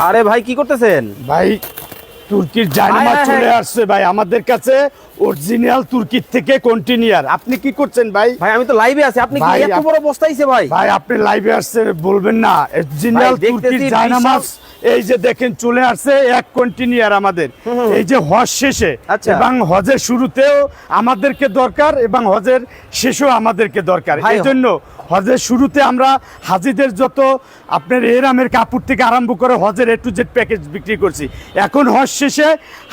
আরে ভাই কি করতেছেন? ভাই তুর্কির হায়, চলে আসছে ভাই আমাদের কাছে অরিজিনাল তুর্কির থেকে কন্টিনিউয়ার আপনি কি করছেন ভাই? ভাই আমি তো লাইভে আছি। আপনি কি এত বড় বস্তা আইছে ভাই? ভাই আপনি লাইভে আসছে বলবেন না। অরিজিনাল তুর্কির জায়নামাজ এই যে দেখেন চলে আসছে এক কন্টিনিউয়ার আমাদের। এই যে হজ শেষে আচ্ছা। এবং হজের শুরুতেও আমাদেরকে দরকার এবং হজের শেষেও আমাদেরকে দরকার। এই জন্য হজের শুরুতে আমরা হাজিদের যত আপনার এরামের কাপড় থেকে আরম্ভ করে হজের এ টু জেড প্যাকেজ বিক্রি করছি। এখন হজ শেষে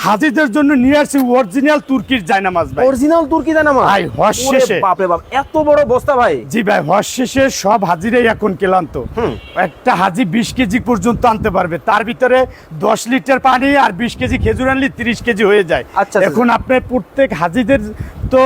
হাজিদের জন্য নিয়ে আসছি অরিজিনাল তুর্কির জায়নামাজ ভাই। অরিজিনাল তুর্কি জানা মা ভাই, হজ শেষে। বাপ বাপ এত বড় বস্তা ভাই। জি ভাই হজ শেষে সব হাজিরাই এখন ক্লান্ত। একটা হাজি বিশ কেজি পর্যন্ত আনতে পারবে তার ভিতরে দশ লিটার পানি আর বিশ কেজি খেজুর আনলে তিরিশ কেজি হয়ে যায় আচ্ছা, আচ্ছা। এখন আপনি প্রত্যেক হাজিদের তো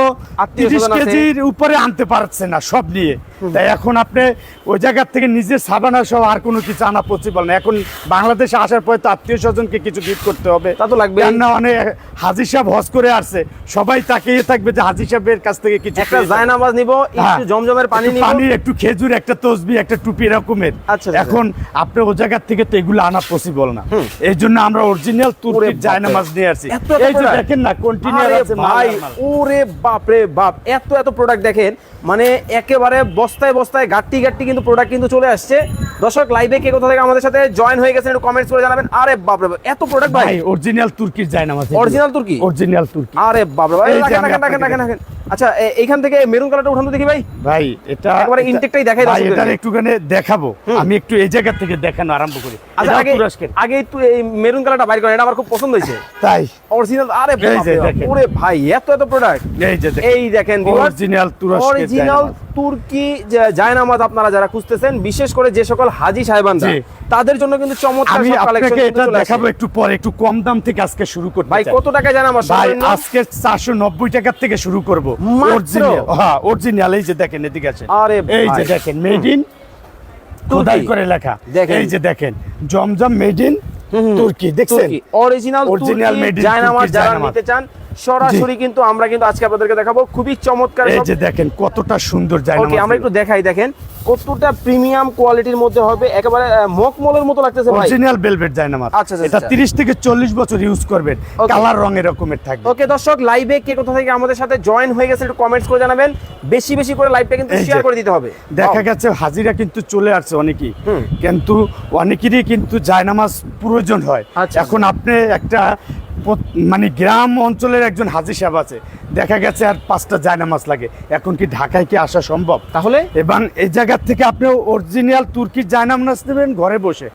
তিরিশ কেজির উপরে আনতে পারছে না সব নিয়ে। তাই এখন আপনি ওই জায়গার থেকে নিজের সাবানা সহ আর কোনো কিছু আনা পসিবল না। এখন বাংলাদেশে আসার পরে তো আত্মীয় স্বজনকে কিছু গিফট করতে হবে। তা তো লাগবেই। কেননা অনেক হাজি সাহেব হজ করে আসছে। সবাই তাকিয়ে থাকবে যে হাজি সাহেবের কাছ থেকে কিছু একটা জায়নামাজ নিব একটু হ্যাঁ। জমজমের পানি নিব। পানি একটু খেজুর একটা তসবি একটা টুপি এরকমের। আচ্ছা, আচ্ছা। এখন আপনি ও জায়গার থেকে তো এগুলো আনা পসিবল না। এই জন্য আমরা অরিজিনাল তুর্কির জায়নামাজ নিয়ে আসছি। এই যে দেখেন না কন্টিনিউ আছে ভাই ওরে বাপ রে বাপ এত এত প্রোডাক্ট দেখেন। মানে একেবারে বস্তায় বস্তায় ঘাটতি ঘাটতি কিন্তু প্রোডাক্ট কিন্তু চলে আসছে। দর্শক লাইভে কে কোথা থেকে আমাদের সাথে জয়েন হয়ে গেছেন একটু কমেন্টস করে জানাবেন। আরে বাপ রে বাপ, এত প্রোডাক্ট ভাই। ভাই অরিজিনাল তুর্কির আমাদের অরিজিনাল তুর্কি? অরিজিনাল তুর্কি আরে বাপ রে এই দেখেন দেখেন রাখেন রাখেন রাখেন রাখেন। আচ্ছা এইখান থেকে মেরুন কালারটা উঠানো দেখি ভাই ভাই এটা একবারে ইনটেকটাই দেখাই ভাই এটা একটুখানে দেখাবো আমি একটু এই জায়গা থেকে দেখানো আরম্ভ করি আচ্ছা আগে। আগে একটু এই মেরুন কালারটা বাইর করেন এটা আমার খুব পছন্দ হয়েছে তাই অরিজিনাল আরে ভাই। ওরে ভাই এত এত প্রোডাক্ট এই যে দেখেন। এই দেখেন অরিজিনাল তুরস্কের অরিজিনাল। তুর্কি জায়নামাজ আপনারা যারা খুঁজতেছেন বিশেষ করে যে সকল হাজি সাহেবানরা তাদের জন্য কিন্তু চমৎকার আমি কালেকশন আপনাকে এটা দেখাবো একটু পরে একটু কম দাম থেকে আজকে শুরু করতে ভাই কত টাকা জানামাজ ভাই আজকে চারশো নব্বই টাকার থেকে শুরু করব। অরিজিনাল হ্যাঁ অরিজিনাল এই যে দেখেন এদিকে আছে আরে এই যে দেখেন মেড ইন খোদাই করে লেখা। এই যে দেখেন জমজম মেড ইন তুর্কি দেখছেন? অরিজিনাল Original made in জায়নামাজ যারা জায়নামাজ। নিতে চান সরাসরি কিন্তু আমরা কিন্তু আজকে আপনাদেরকে দেখাবো। খুবই চমৎকার এই যে দেখেন কতটা সুন্দর জায়গা ওকে আমরা একটু দেখাই দেখেন। কতটা প্রিমিয়াম কোয়ালিটির মধ্যে হবে একেবারে আহ, মখমলের মতো লাগতেছে ভাই। অরিজিনাল বেলভেট জায়নামাজ আচ্ছা, আচ্ছা, এটা আচ্ছা। 30 থেকে 40 বছর ইউজ করবেন কালার রং এরকমের থাকবে। ওকে দর্শক লাইভে কে কোথা থেকে আমাদের সাথে জয়েন হয়ে গেছে একটু কমেন্টস করে জানাবেন। বেশি বেশি করে লাইভটা কিন্তু শেয়ার করে দিতে হবে। দেখা. গেছে হাজিরা কিন্তু চলে আসছে অনেকেই। কিন্তু অনেকেরই কিন্তু জায়নামাজ প্রয়োজন হয়। আচ্ছা। এখন আপনি একটা মানে গ্রাম অঞ্চলের একজন হাজি সাহেব আছে। দেখা গেছে আর পাঁচটা জায়নামাজ লাগে। এখন কি ঢাকায় কি আসা সম্ভব? তাহলে? এবং এই জায়গার থেকে আপনি অরিজিনাল তুর্কির জায়নামাজ নেবেন ঘরে বসে।